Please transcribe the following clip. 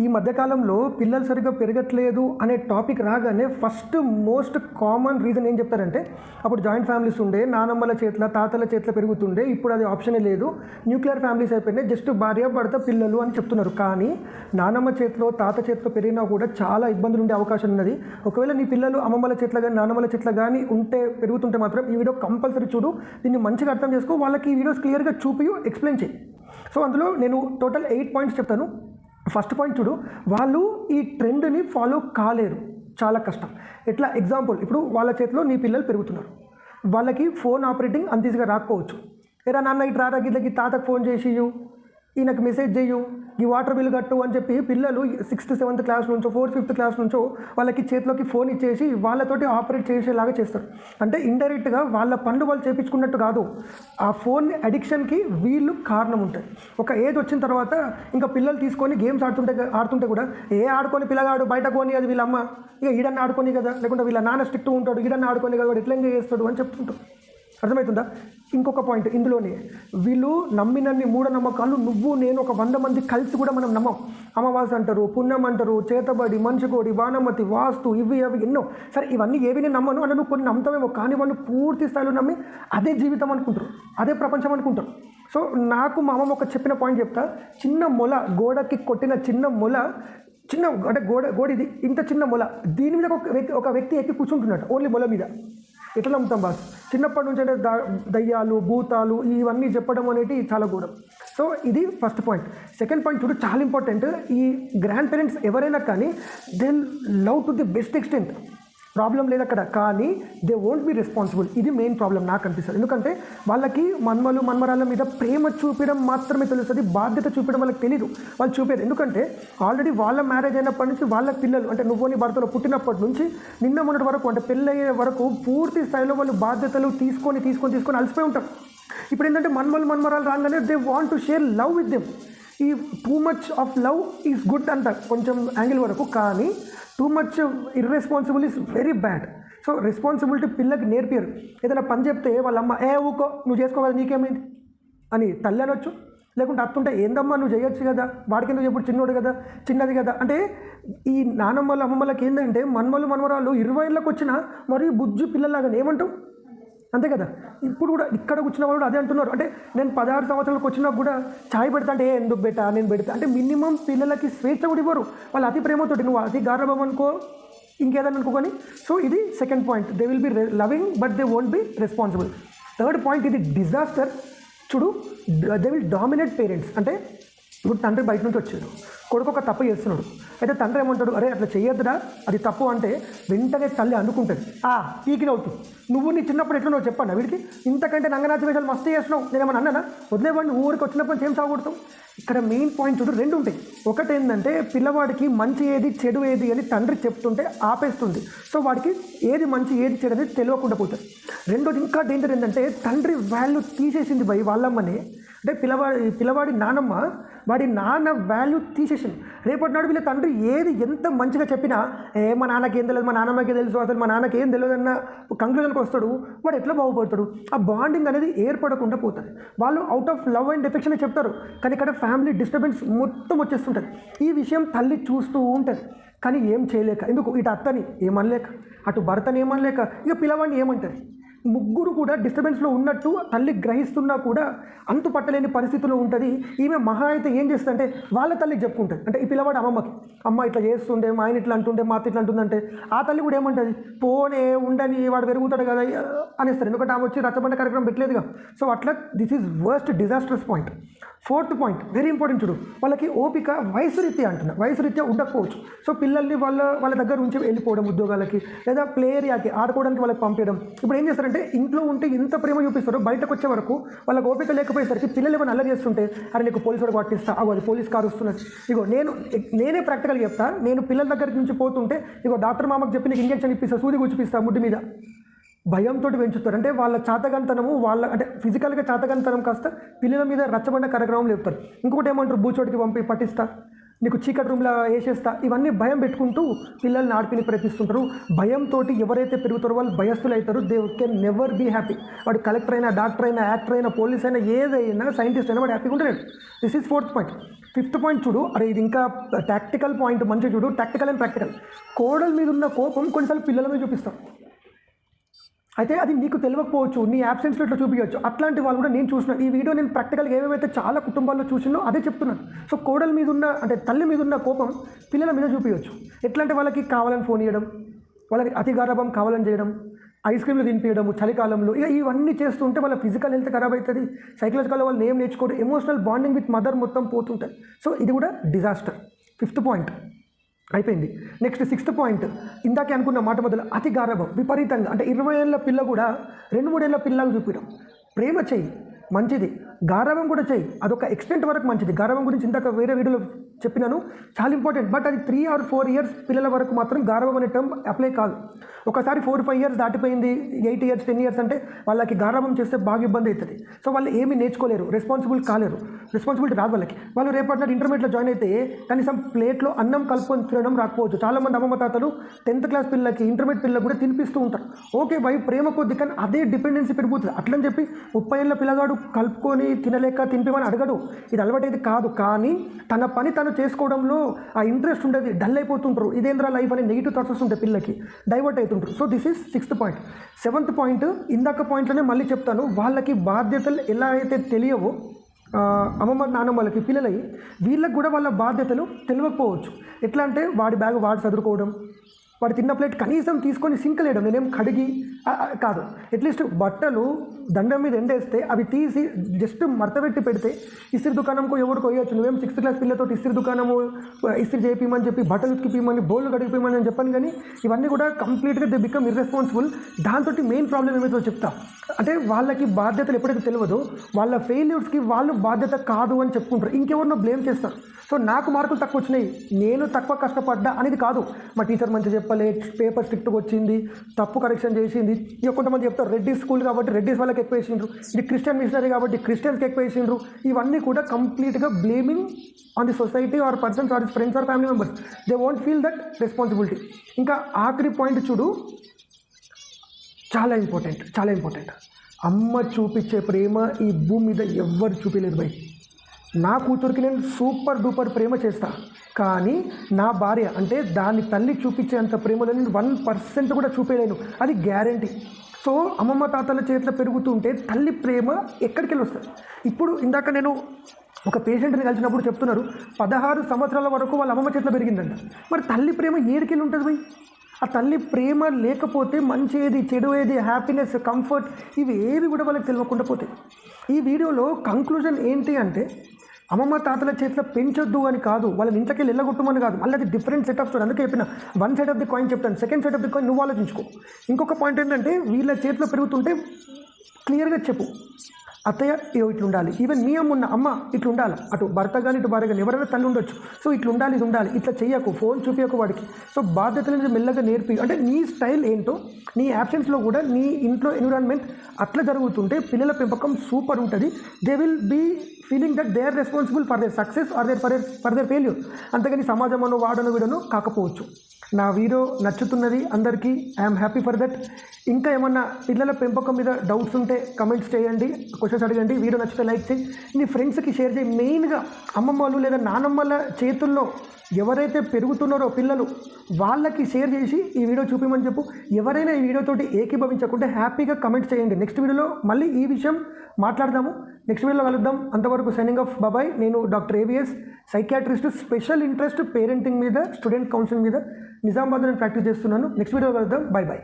ఈ మధ్యకాలంలో పిల్లలు సరిగ్గా పెరగట్లేదు అనే టాపిక్ రాగానే ఫస్ట్ మోస్ట్ కామన్ రీజన్ ఏం చెప్తారంటే అప్పుడు జాయింట్ ఫ్యామిలీస్ ఉండే నానమ్మల చేతిలో తాతల చేతిలో పెరుగుతుండే ఇప్పుడు అది ఆప్షనే లేదు. న్యూక్లియర్ ఫ్యామిలీస్ అయిపోయినాయి జస్ట్ భార్య భర్త పిల్లలు అని చెప్తున్నారు. కానీ నానమ్మ చేతిలో తాత చేతిలో పెరిగినా కూడా చాలా ఇబ్బందులు ఉండే అవకాశం ఉన్నది. ఒకవేళ నీ పిల్లలు అమ్మమ్మల చేతిలో కానీ నానమ్మల చేతిలో కానీ ఉంటే పెరుగుతుంటే మాత్రం ఈ వీడియో కంపల్సరీ చూడు. దీన్ని మంచిగా అర్థం చేసుకో. వాళ్ళకి ఈ వీడియోస్ క్లియర్గా చూపి ఎక్స్ప్లెయిన్ చేయి. సో అందులో నేను టోటల్ ఎయిట్ పాయింట్స్ చెప్తాను. ఫస్ట్ పాయింట్ చూడు వాళ్ళు ఈ ట్రెండ్ని ఫాలో కాలేరు. చాలా కష్టం. ఎట్లా? ఎగ్జాంపుల్ ఇప్పుడు వాళ్ళ చేతిలో నీ పిల్లలు పెరుగుతున్నారు. వాళ్ళకి ఫోన్ ఆపరేటింగ్ అంత ఈజీగా రాకపోవచ్చు. ఎరా నాన్న ఇటు రారా గిట్లకి తాతకు ఫోన్ చేసి ఈయనకు మెసేజ్ చేయు ఈ వాటర్ బిల్ కట్టు అని చెప్పి పిల్లలు సిక్స్త్ సెవెంత్ క్లాస్ నుంచో ఫోర్త్ ఫిఫ్త్ క్లాస్ నుంచో వాళ్ళకి చేతిలోకి ఫోన్ ఇచ్చేసి వాళ్ళతోటి ఆపరేట్ చేసేలాగా చేస్తారు. అంటే ఇండైరెక్ట్గా వాళ్ళ పనులు వాళ్ళు చేపించుకున్నట్టు కాదు. ఆ ఫోన్ అడిక్షన్కి వీళ్ళు కారణం ఉంటుంది ఒక ఏజ్ వచ్చిన తర్వాత ఇంకా పిల్లలు తీసుకొని గేమ్స్ ఆడుతుంటే ఆడుతుంటే కూడా ఏ ఆడుకొని పిల్లగాడు బయట కొని అది వీళ్ళ అమ్మ. ఇక ఈడన్న ఆడుకొని కదా లేకుంటే వీళ్ళ నాన్న స్ట్రిక్ట్ ఉంటాడు ఈడన్న ఆడుకొని కదా వాడు ఎట్లా ఎంజాయ్ చేస్తాడు అని చెప్తుంటారు అర్థమవుతుందా? ఇంకొక పాయింట్ ఇందులోనే. వీళ్ళు నమ్మినన్ని మూఢనమ్మకాలు నువ్వు నేను ఒక వంద మంది కలిసి కూడా మనం నమ్మం. అమావాస్య అంటారు పుణ్యం అంటారు చేతబడి మంచుకోడి వానమతి వాస్తు ఇవి అవి ఎన్నో. సరే ఇవన్నీ ఏవి నేను నమ్మను అంటే నువ్వు కొన్ని నమ్ముతావేమో కానీ వాళ్ళు పూర్తి స్థాయిలో నమ్మి అదే జీవితం అనుకుంటారు అదే ప్రపంచం అనుకుంటారు. సో నాకు మా అమ్మమ్మ ఒక చెప్పిన పాయింట్ చెప్తా. చిన్న మొల గోడకి కొట్టిన చిన్న మొల చిన్న అంటే గోడ గోడిది ఇంత చిన్న మొల దీని మీద ఒక వ్యక్తి ఒక వ్యక్తి ఎక్కి కూర్చుంటున్నాడు ఓన్లీ మొల మీద. ఎట్లా నమ్ముతాం బాస్? చిన్నప్పటి నుంచి అంటే దయ్యాలు భూతాలు ఇవన్నీ చెప్పడం అనేది చాలా గూఢం సో ఇది ఫస్ట్ పాయింట్. సెకండ్ పాయింట్ చూడు చాలా ఇంపార్టెంట్. ఈ గ్రాండ్ పేరెంట్స్ ఎవరైనా కానీ they love to the best extent problem లేదు అక్కడ కానీ దే వోంట్ బి రెస్పాన్సిబుల్ ఇది మెయిన్ ప్రాబ్లం నాకు అనిపిస్తుంది. ఎందుకంటే వాళ్ళకి మన్మలు మన్మరాల మీద ప్రేమ చూపించడం మాత్రమే తెలుస్తుంది బాధ్యత చూపించడం వాళ్ళకి తెలియదు వాళ్ళు చూపారు ఎందుకంటే ఆల్రెడీ వాళ్ళ మ్యారేజ్ అయినప్పటి నుంచి వాళ్ళ పిల్లలు అంటే నువ్వు నీ భర్తలో పుట్టినప్పటి నుంచి నిన్న మొన్నటి వరకు అంటే పెళ్ళయ్యే వరకు పూర్తి స్థాయిలో వాళ్ళు బాధ్యతలు తీసుకొని తీసుకొని తీసుకొని అలసిపోయి ఉంటారు. ఇప్పుడు ఏంటంటే మన్మలు మన్మరాలు రాగానే they want to share love with them ఈ too much of love is good అంటారు కొంచెం యాంగిల్ వరకు. కానీ too much irresponsible is very bad so responsibility పిల్లకి నేర్పారు ఏదైనా పని చెప్తే వాళ్ళ అమ్మ ఏ ఊకో నువ్వు చేసుకోవాలి నీకేమైంది? అని తల్లి అనొచ్చు లేకుంటే అత్తుంటే ఏందమ్మా నువ్వు చేయొచ్చు కదా? వాడికి నువ్వు ఎప్పుడు చిన్నోడు కదా చిన్నది కదా? అంటే ఈ నానమ్మల అమ్మమ్మలకి ఏంటంటే మన్మలు మనమరాలు ఇరవై ఏళ్ళకి వచ్చిన మరి బుజ్జు పిల్లలాగా ఏమంటావు? అంతే కదా? ఇప్పుడు కూడా ఇక్కడ కూర్చున్న వాళ్ళు కూడా అదే అంటున్నారు. అంటే నేను పదహారు సంవత్సరాలకు వచ్చినా కూడా ఛాయ్ పెడతా అంటే ఏ ఎందుకు పెట్టా నేను పెడతా. అంటే మినిమం పిల్లలకి స్వేచ్ఛ కూడా ఇవ్వరు. వాళ్ళు అతి ప్రేమతోటి నువ్వు అతి గారభం అనుకో ఇంకేదని అనుకోని సో ఇది second point they will be loving but they won't be responsible third point ఇది డిజాస్టర్ చూడు దే విల్ డామినేట్ పేరెంట్స్ అంటే ఇప్పుడు తండ్రి బయట నుంచి వచ్చాడు కొడుకు ఒక తప్పు చేస్తున్నాడు. అయితే తండ్రి ఏమంటాడు? అరే అట్లా చేయొద్దురా. అది తప్పు అంటే వెంటనే తల్లి అనుకుంటుంది. ఆ పీకినవుతుంది నువ్వు నీ చిన్నప్పుడు ఎట్లా నువ్వు చెప్పండి వీడికి? ఇంతకంటే నంగనాచి వేషాలు మస్తు చేస్తున్నావు. నేనేమన్నా అన్నానా? వదిలేవాడిని ఊరికి వచ్చినప్పుడు ఏం సాగుడతావు ఇక్కడ మెయిన్ పాయింట్ చూడు రెండు ఉంటాయి. ఒకటి ఏంటంటే పిల్లవాడికి మంచి ఏది చెడు ఏది అని తండ్రి చెప్తుంటే ఆపేస్తుంది. సో వాడికి ఏది మంచి ఏది చెడు అనేది తెలియకుండా పోతుంది. రెండోది ఇంకా డేంజర్ ఏంటంటే తండ్రి వాల్యూ తీసేసింది భయ్ వాళ్ళమ్మని. అంటే పిల్లవాడి పిల్లవాడి నానమ్మ వాడి నాన్న వాల్యూ తీసేసింది రేపటి నాడు వీళ్ళ తండ్రి ఏది ఎంత మంచిగా చెప్పినా ఏ మా నాన్నకి ఏం తెలియదు మా నాన్నమ్మకి తెలుసు అసలు మా నాన్నకి ఏం తెలియదు అన్న కంక్లూజన్కి వస్తాడు. వాడు ఎట్లా బాగుపడతాడు? ఆ బాండింగ్ అనేది ఏర్పడకుండా పోతుంది. వాళ్ళు out of love and affection చెప్తారు. కానీ ఇక్కడ ఫ్యామిలీ డిస్టర్బెన్స్ మొత్తం వచ్చేస్తుంటుంది. ఈ విషయం తల్లి చూస్తూ ఉంటుంది. కానీ ఏం చేయలేక ఎందుకు? ఇటు అత్తని ఏమనలేక అటు భర్తని ఏమనలేక ఇక పిల్లవాడిని ఏమంటారు ముగ్గురు కూడా డిస్టర్బెన్స్లో ఉన్నట్టు తల్లి గ్రహిస్తున్నా కూడా అంతు పట్టలేని పరిస్థితుల్లో ఉంటుంది. ఈమె మహా అయితే ఏం చేస్తుందంటే వాళ్ళ తల్లికి చెప్పుకుంటుంది. అంటే ఈ పిల్లవాడు అమ్మమ్మకి అమ్మ ఇట్లా చేస్తుండే మా ఆయన ఇట్లా అంటుండే మా అత్త ఇట్లా అంటుందంటే ఆ తల్లి కూడా ఏమంటుంది? పోనే ఉండని వాడు పెరుగుతాడు కదా అనేస్తారు ఎందుకంటే ఆమె వచ్చి రచ్చబండ కార్యక్రమం పెట్టలేదుగా. సో అట్లా this is worst disasters point. Fourth point very important చూడు. వాళ్ళకి ఓపిక వయసు రీత్యా అంటున్నా వయసు రీత్యా ఉండకపోవచ్చు. సో పిల్లల్ని వాళ్ళ వాళ్ళ దగ్గర నుంచి వెళ్ళిపోవడం ఉద్యోగాలకి లేదా ప్లే ఏరియాకి ఆడుకోవడానికి వాళ్ళకి పంపించడం ఇప్పుడు ఏం చేస్తారంటే ఇంట్లో ఉంటే ఇంత ప్రేమ చూపిస్తారు బయటకు వచ్చే వరకు వాళ్ళకి ఓపిక లేకపోయేసరికి పిల్లలు ఏమైనా అల్లరి చేస్తుంటే అరే నీకు పోలీసు వాడు పట్టిస్తా అగో అది పోలీస్ కారు వస్తున్నది. ఇగో నేను నేనే ప్రాక్టికల్ చెప్తా నేను పిల్లల దగ్గర నుంచి పోతుంటే ఇగో డాక్టర్ మామకు చెప్పి నీకు ఇంజక్షన్ ఇప్పిస్తా సూది గుచ్చిపిస్తా ముడ్డు మీద. భయంతో పెంచుతారు. అంటే వాళ్ళ చాతగంతనము వాళ్ళ అంటే ఫిజికల్గా చాతగంతనం కాస్త పిల్లల మీద రచ్చబండ కార్యక్రమం లేపుతారు. ఇంకొకటి ఏమంటారు? బూచోటికి పంపి పట్టిస్తా. నీకు చీకటి రూమ్లో వేసేస్తా. ఇవన్నీ భయం పెట్టుకుంటూ పిల్లల్ని ఆడిపిని ప్రయత్నిస్తుంటారు. భయంతో ఎవరైతే పెరుగుతారో వాళ్ళు భయస్థులు అవుతారు they can never be happy వాడు కలెక్టర్ అయినా డాక్టర్ అయినా యాక్టర్ అయినా పోలీస్ అయినా ఏదైనా సైంటిస్ట్ అయినా వాడు హ్యాపీగా ఉంటాడు this is fourth point fifth point చూడు. అరే ఇది ఇంకా టాక్టికల్ పాయింట్ మంచిగా చూడు. టాక్టికల్ అండ్ ప్రాక్టికల్ కోడల మీద ఉన్న కోపం కొన్నిసార్లు పిల్లల మీద చూపిస్తాం. అయితే అది నీకు తెలియకపోవచ్చు నీ యాబ్సెన్స్లో ఇట్లా చూపించవచ్చు. అట్లాంటి వాళ్ళు కూడా నేను చూసిన ఈ వీడియో నేను ప్రాక్టికల్గా ఏవేవైతే చాలా కుటుంబాల్లో చూసినో అదే చెప్తున్నాను. సో కోడల మీద ఉన్న అంటే తల్లి మీద ఉన్న కోపం పిల్లల మీద చూపించవచ్చు. ఎట్లాంటి వాళ్ళకి కావాలని ఫోన్ ఇవ్వడం వాళ్ళకి అతి గర్భం కావాలని చేయడం ఐస్ క్రీమ్లు తినిపించడము చలికాలంలో ఇక ఇవన్నీ చేస్తుంటే వాళ్ళ ఫిజికల్ హెల్త్ ఖరాబ్ అవుతుంది సైకలాజికల్ వాళ్ళు ఏం నేర్చుకోరు ఎమోషనల్ బాండింగ్ విత్ మదర్ మొత్తం పోతుంటుంది సో ఇది కూడా డిజాస్టర్ ఫిఫ్త్ పాయింట్ అయిపోయింది. నెక్స్ట్ సిక్స్త్ పాయింట్ ఇందాకే అనుకున్న మాట మొదలు అతి గారభం విపరీతంగా. అంటే ఇరవై ఏళ్ళ పిల్ల కూడా రెండు మూడేళ్ళ పిల్లలు చూపించడం. ప్రేమ చెయ్యి మంచిది. గారవం కూడా చెయ్యి. అదొక ఎక్స్టెంట్ వరకు మంచిది. గారవం గురించి ఇందాక వేరే వీడియోలో చెప్పినాను. చాలా ఇంపార్టెంట్ బట్ అది త్రీ ఆర్ ఫోర్ ఇయర్స్ పిల్లల వరకు మాత్రం గారవం అనే టర్మ్ అప్లై కాదు. ఒకసారి ఫోర్ ఫైవ్ ఇయర్స్ దాటిపోయింది ఎయిట్ ఇయర్స్ టెన్ ఇయర్స్ అంటే వాళ్ళకి గారవం చేస్తే బాగా ఇబ్బంది అవుతుంది. సో వాళ్ళు ఏమీ నేర్చుకోలేరు రెస్పాన్సిబుల్ కాలేరు రెస్పాన్సిబిలిటీ రాదు వాళ్ళకి. వాళ్ళు రేపటి నాడు ఇంటర్మీడియట్లో జాయిన్ అయితే కనీసం ప్లేట్లో అన్నం కలుపుకొని తినడం రాకపోవచ్చు. చాలామంది అమ్మమ్మ తాతలు టెన్త్ క్లాస్ పిల్లలకి ఇంటర్మీడియట్ పిల్లలు కూడా తినిపిస్తూ ఉంటారు. ఓకే వై ప్రేమ కొద్ది కానీ అదే డిపెండెన్సీ పెరిగిపోతుంది. అట్లని చెప్పి ముప్పై ఏళ్ళ పిల్లగాడు కలుపుకొని తినలేక తినిపిమని అడగడు. ఇది అలవాటైతే కాదు. కానీ తన పని తను చేసుకోవడంలో ఆ ఇంట్రెస్ట్ ఉండేది. డల్ అయిపోతుంటారు. ఇదేంద్రా లైఫ్ అని నెగిటివ్ థాట్స్ వస్తుంటాయి పిల్లలకి. డైవర్ట్ అవుతుంటారు so this is sixth point seventh point ఇందాక పాయింట్లోనే మళ్ళీ చెప్తాను. వాళ్ళకి బాధ్యతలు ఎలా అయితే తెలియవో అమ్మమ్మ నాన్నమ్మలకి పిల్లలై వీళ్ళకి కూడా వాళ్ళ బాధ్యతలు తెలియకపోవచ్చు. ఎట్లా అంటే వాడి బ్యాగ్ వాడు చదువుకోవడం వాడు తిన్న ప్లేట్ కనీసం తీసుకొని సింకలేయడం నేనేం కడిగి కాదు. అట్లీస్ట్ బట్టలు దండం మీద ఎండేస్తే అవి తీసి జస్ట్ మడతపెట్టి పెడితే ఇస్త్రీ దుకాణంకు ఎవరికి పోయొచ్చు నువ్వేం సిక్స్త్ క్లాస్ పిల్లతో ఇస్త్రీ దుకాణము ఇస్త్రీ చేపిమని చెప్పి బట్టలు ఉతికిపిమని బోళ్ళు కడిగిపోయమని అని చెప్పాను కానీ ఇవన్నీ కూడా కంప్లీట్గా దే బికమ్ ఇర్రెస్పాన్సిబుల్ దాంతో మెయిన్ ప్రాబ్లం ఏమైతే చెప్తా. అంటే వాళ్ళకి బాధ్యతలు ఎప్పుడైతే తెలియదో వాళ్ళ ఫెయిల్యూర్స్కి వాళ్ళు బాధ్యత కాదు అని చెప్పుకుంటారు. ఇంకెవరినో బ్లేమ్ చేస్తారు. సో నాకు మార్కులు తక్కువ వచ్చినాయి. నేను తక్కువ కష్టపడ్డా అనేది కాదు. మా టీచర్ మంచిగా చెప్పలే పేపర్ స్ట్రిక్ట్గా వచ్చింది తప్పు కరెక్షన్ చేసింది. ఇక కొంతమంది చెప్తారు రెడ్డి స్కూల్ కాబట్టి రెడ్డిస్ వాళ్ళకి ఎక్కువ వేసిండ్రు ఇది క్రిస్టియన్ మిషనరీ కాబట్టి క్రిస్టియన్స్కి ఎక్కువ వేసిండ్రు ఇవన్నీ కూడా కంప్లీట్గా blaming on the society or persons or friends or family members. They won't feel that responsibility. ఇంకా ఆఖరి పాయింట్ చూడు. చాలా ఇంపార్టెంట్ చాలా ఇంపార్టెంట్. అమ్మ చూపించే ప్రేమ ఈ భూమి మీద ఎవ్వరు చూపించలేదు బై. నా కూతురికి నేను సూపర్ డూపర్ ప్రేమ చేస్తా. కానీ నా భార్య అంటే దాని తల్లి చూపించేంత ప్రేమలో నేను వన్ పర్సెంట్ కూడా చూపించలేను అది గ్యారంటీ. సో అమ్మమ్మ తాతల చేతిలో పెరుగుతుంటే తల్లి ప్రేమ ఎక్కడికి వెళ్ళి వస్తుంది? ఇప్పుడు ఇందాక నేను ఒక పేషెంట్ని కలిసినప్పుడు చెప్తున్నారు పదహారు సంవత్సరాల వరకు వాళ్ళ అమ్మమ్మ చేతిలో పెరిగిందంట. మరి తల్లి ప్రేమ ఏడికెళ్ళి ఉంటుంది బై ఆ తల్లి ప్రేమ లేకపోతే మంచి ఏది చెడు ఏది హ్యాపీనెస్ కంఫర్ట్ ఇవి ఏవి కూడా వాళ్ళకి తెలియకుండా పోతాయి. ఈ వీడియోలో కంక్లూజన్ ఏంటి అంటే అమ్మమ్మ తాతల చేతిలో పెంచొద్దు అని కాదు వాళ్ళని ఇంట్లోకి వెళ్ళి వెళ్ళగొట్టమని కాదు. మళ్ళీ అది డిఫరెంట్ సెట్ ఆఫ్ స్టోరీ అందుకే చెప్పిన one side of the coin చెప్తాను second side of the coin నువ్వు ఆలోచించుకో. ఇంకొక పాయింట్ ఏంటంటే వీళ్ళ చేతిలో పెరుగుతుంటే క్లియర్గా చెప్పు. అత్తయ్య ఏ ఇట్లా ఉండాలి. ఈవెన్ మీ అమ్మ ఉన్న అమ్మ ఇట్లా ఉండాలి. అటు భర్త కానీ ఇటు భార్య కానీ ఎవరైనా తల్లి ఉండొచ్చు. సో ఇట్లా ఉండాలి ఇది ఉండాలి. ఇట్లా చెయ్యకు ఫోన్ చూపించకు వాడికి. సో బాధ్యతలను మెల్లగా నేర్పి అంటే నీ స్టైల్ ఏంటో నీ యాబ్సెన్స్లో కూడా నీ ఇంట్లో ఎన్విరాన్మెంట్ అట్లా జరుగుతుంటే పిల్లల పెంపకం సూపర్ ఉంటుంది. They will be feeling that they are responsible for their success or their for for their failure అంతేగాని సమాజం అను వాడను వీడను కాకపోవచ్చు. నా వీడియో నచ్చుతున్నది అందరికీ ఐఎమ్ హ్యాపీ ఫర్ దట్ ఇంకా ఏమన్నా పిల్లల పెంపకం మీద డౌట్స్ ఉంటే కమెంట్స్ చేయండి క్వశ్చన్స్ అడగండి వీడియో నచ్చితే లైక్ చేయి. నీ ఫ్రెండ్స్కి షేర్ చేయి. మెయిన్గా అమ్మమ్మలు లేదా నానమ్మల చేతుల్లో ఎవరైతే పెరుగుతున్నారో పిల్లలు వాళ్ళకి షేర్ చేసి ఈ వీడియో చూపించమని చెప్పు. ఎవరైనా ఈ వీడియోతోటి ఏకీభవించకుంటే హ్యాపీగా కమెంట్ చేయండి. నెక్స్ట్ వీడియోలో మళ్ళీ ఈ విషయం మాట్లాడదాము. నెక్స్ట్ వీడియోలో కలుద్దాం. అంతవరకు సైనింగ్ ఆఫ్ బాబాయ్ నేను doctor AVS psychiatrist special interest parenting మీద స్టూడెంట్ కౌన్సిలింగ్ మీద నిజామాబాద్లో నేను ప్రాక్టీస్ చేస్తున్నాను. నెక్స్ట్ వీడియో కలుద్దాం. Bye bye.